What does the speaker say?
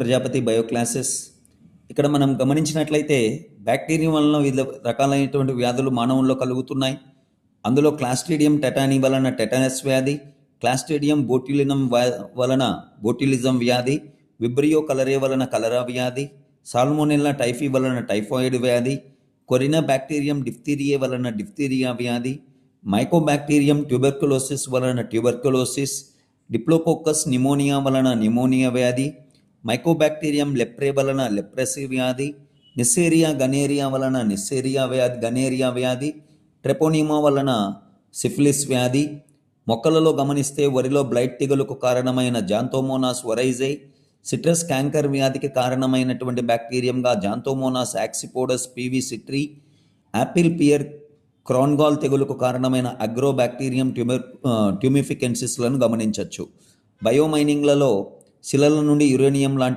Prajapati bio classes ఇక్కడ మనం గమనించినట్లయితే బ్యాక్టీరియా వలన వివిధ రకాలైనటువంటి వ్యాధులు మానవుల్లో కలుగుతున్నాయి. అందులో క్లాస్ట్రీడియం టెటానీ వలన టెటానస్ వ్యాధి క్లాస్ట్రీడియం బోట్యులినం వలన బోట్యులిజం వ్యాధి విబ్రియో కలరే వలన కలరా వ్యాధి సాల్మోనెల్లా టైఫీ వలన టైఫాయిడ్ వ్యాధి కొరినా బ్యాక్టీరియం డిఫ్తీరియే వలన డిఫ్తీరియా వ్యాధి మైకోబ్యాక్టీరియం ట్యూబర్కులోసిస్ వలన ట్యూబర్కులోసిస్ డిప్లోకోకస్ నిమోనియా వలన నిమోనియా వ్యాధి మైకోబాక్టీరియం లెప్రే వలన లెప్రసీ వ్యాధి నిస్సేరియా గనేరియా వలన నిస్సేరియా వ్యాధి గనేరియా వ్యాధి ట్రెపోనిమా వలన సిఫిలిస్ వ్యాధి మొక్కలలో గమనిస్తే వరిలో బ్లైట్ తెగులకు కారణమైన జాంతోమోనాస్ వరైజై సిట్రస్ క్యాంకర్ వ్యాధికి కారణమైనటువంటి బ్యాక్టీరియంగా Xanthomonas axonopodis PV citri apple pear crown gall తెగులుకు కారణమైన అగ్రోబ్యాక్టీరియం ట్యూమర్ ట్యూమిఫికెన్సిస్లను గమనించవచ్చు బయోమైనింగ్లలో శిలల నుండి యురేనియం లాంటి